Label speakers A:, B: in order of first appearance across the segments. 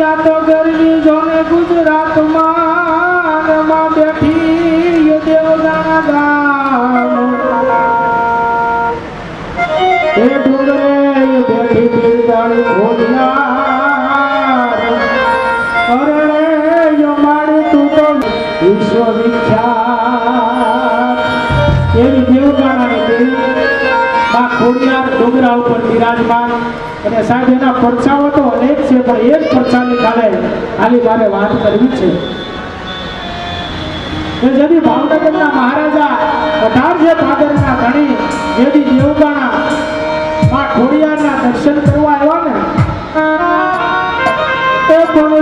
A: ત્યાં તો ગરવી જોને ગુજરાતમાં ને માં બેઠી દેવદાણા ગામ એ ડુંગરે બેઠી બિરદાળી ભોજનાર અરે યો માડી તું તો વિશ્વ વિખ્યાત એવી દેવગાણાની દેવી માં ખોડિયાર ડુંગરા ઉપર બિરાજમાન અને સાહેબ એના પરચાઓ તો અનેક છે, પણ એક પરચાની કાલે ખાલી મારે વાત કરવી છે. જેથી ભાવનગરના મહારાજા અઢારસે ભાદરના ધણી જેથી દેવગાણા માં ખોડિયારના દર્શન કરવા આવ્યા ને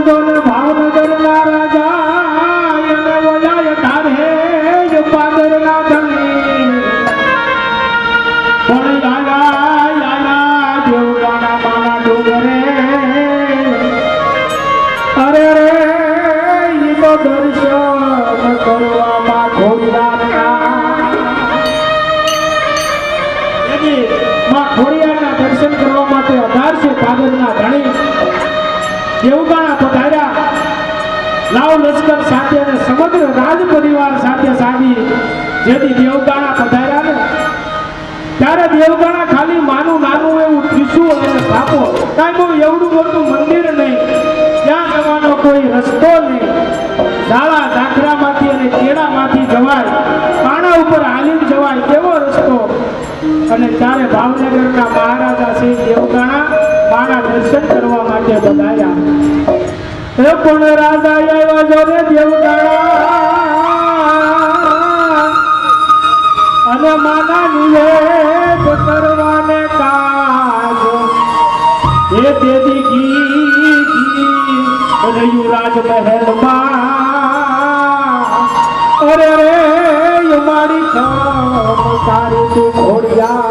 A: જોને દેવગાણા પધાર્યા લાવ સાથે અને સમગ્ર રાજ પરિવાર સાથે સાવી જેથી દેવગાણા પધાર્યા ને. ત્યારે દેવગાણા ખાલી માનું નાનું એવું ત્રિશુળ અને સ્થાપો કાંઈ બહુ એવડું મોટું મંદિર નહીં. ત્યાં જવાનો કોઈ રસ્તો નહીં. ઝાડા ઝાખરામાંથી અને કેળામાંથી જવાય. પાણા ઉપર હાલીને જવાય એવો રસ્તો. અને ત્યારે ભાવનગરના મહારાજા શ્રી દેવગાણા મારા દર્શન કરવા માટે બધાયા. એ પણ રાજા આવ્યા જો રે દેવગાણા અને માના નિવેદ કરવાને કાજ. એ દેદી ઘી ઘી રહ્યું રાજમહેલમાં અરે રે મારી કામ સારી તું ઘોડિયા.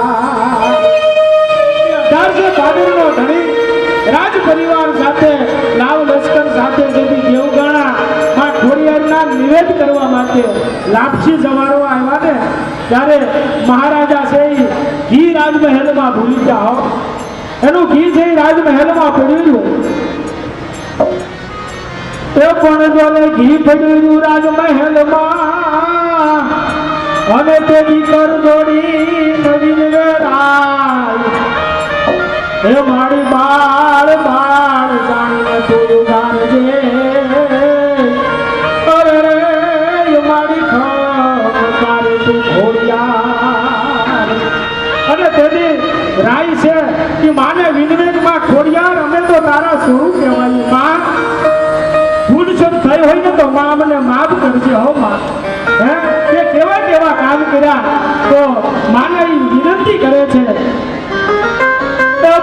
A: માટે લાપસી જવાનો આવ્યા ને, ત્યારે મહારાજા છે ઈ ઘી રાજમહેલમાં ભૂલી જાઓ એનું ઘી છે ઈ રાજમહેલમાં પડ્યું એ પણ જોને ઘી પડ્યું રાજમહેલમાં. અને તે દીકર જોડી નવીન વેરાય હે મારી બાળ માં? ભૂલ થઈ હોય ને તો માં અમને માફ કરજે, હો માં. હે? કે કેવા કેવા કામ કર્યા, તો માને વિનંતી કરે છે.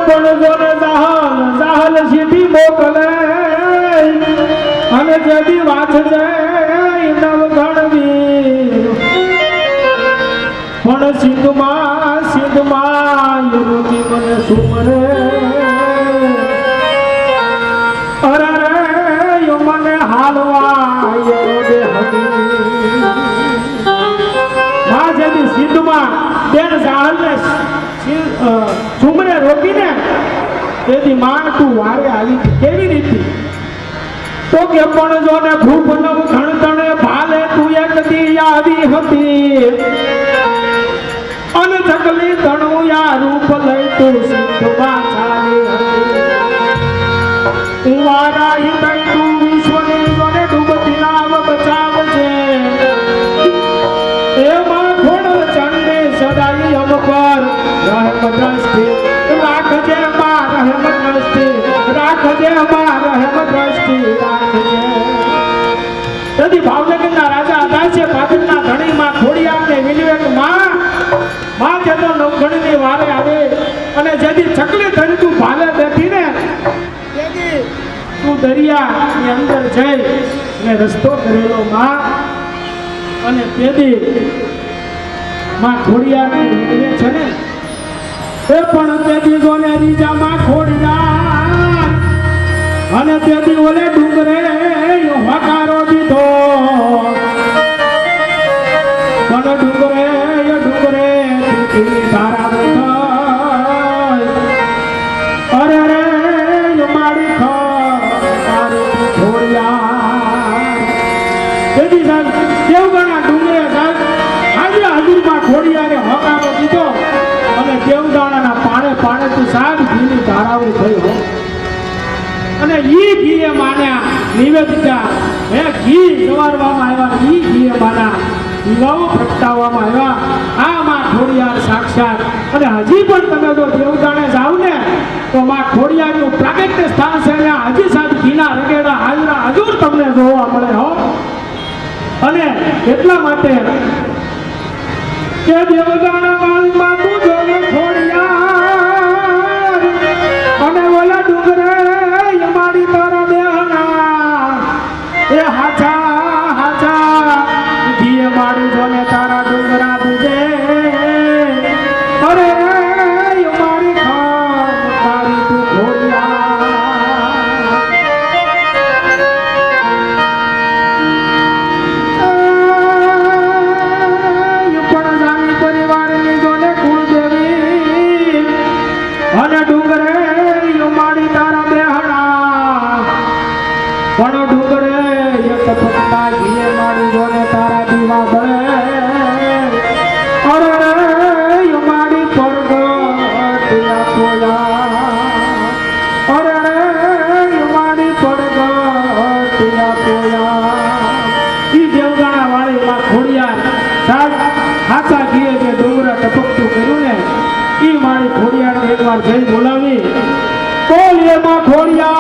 A: પણ જોને જાહલ જેથી વાંચજે નવ ગણવીર પણ સિંધમાં સિંધમાં યુવતી મને સુમરે. સુમરે રોકીને તેથી માં તું વારે આવી કેવી રીતે? તો કે પણ જો ને ભૂપ નવ ઘણતણે ભાલે તું એક દી આવી હતી. અને ચકલી તણું યા રૂપ લઈ તું સિંધમાં ચાલી રહેમ દ્રષ્ટિ રાખજે માં રહેમ દ્રષ્ટિ રાખજે માં રહેમ દ્રષ્ટિ તેથી ભાવનગરના રાજા અદાસ્ય પાટણના ધણીમાં ખોડિયારને વિનવેકમાં માં જે તો નવઘણની વારે આવે, અને જેથી ચકલી ધરી તું ભાલે બેઠી ને, તેથી તું દરિયાની અંદર જઈ ને રસ્તો કરેલો માં, અને તેથી માં વિનવે છે ને એ પણ તે દીધો ને રીજામાં ખોડના અને તે દીઓલે ડુંગરે હોકારો દીધો. પણ ડુંગરે ડુંગરે તારા અરે રે મારી ખોડિયા દેવગણા ડુંગરે સાહેબ આજે હજુરમાં ખોડિયારે હોકારો દીધો. અને કેવડાણાના પાણે પાણે તું સાગ ઘીની ધારાવી થઈ અને ઈ ઘીએ માન્યા નિવેદિતા. હે ઘી સવારવામાં આવ્યા, ઈ ઘીએ માના દીવાઓ પ્રગટાવવામાં આવ્યા. આ માં ખોડિયાર સાક્ષાત. અને હજી પણ તમે જો દેવદાણે જાવ ને, તો માં ખોડિયારનું પ્રાગટ્ય સ્થાન છે અહીંયા હજી સાત ઘીના રગેડા હાલના હજુ તમને જોવા મળે હો. અને એટલા માટે કે દેવદાણા ને થઈ બોલાવી. બોલીએ માં ખોડિયાર.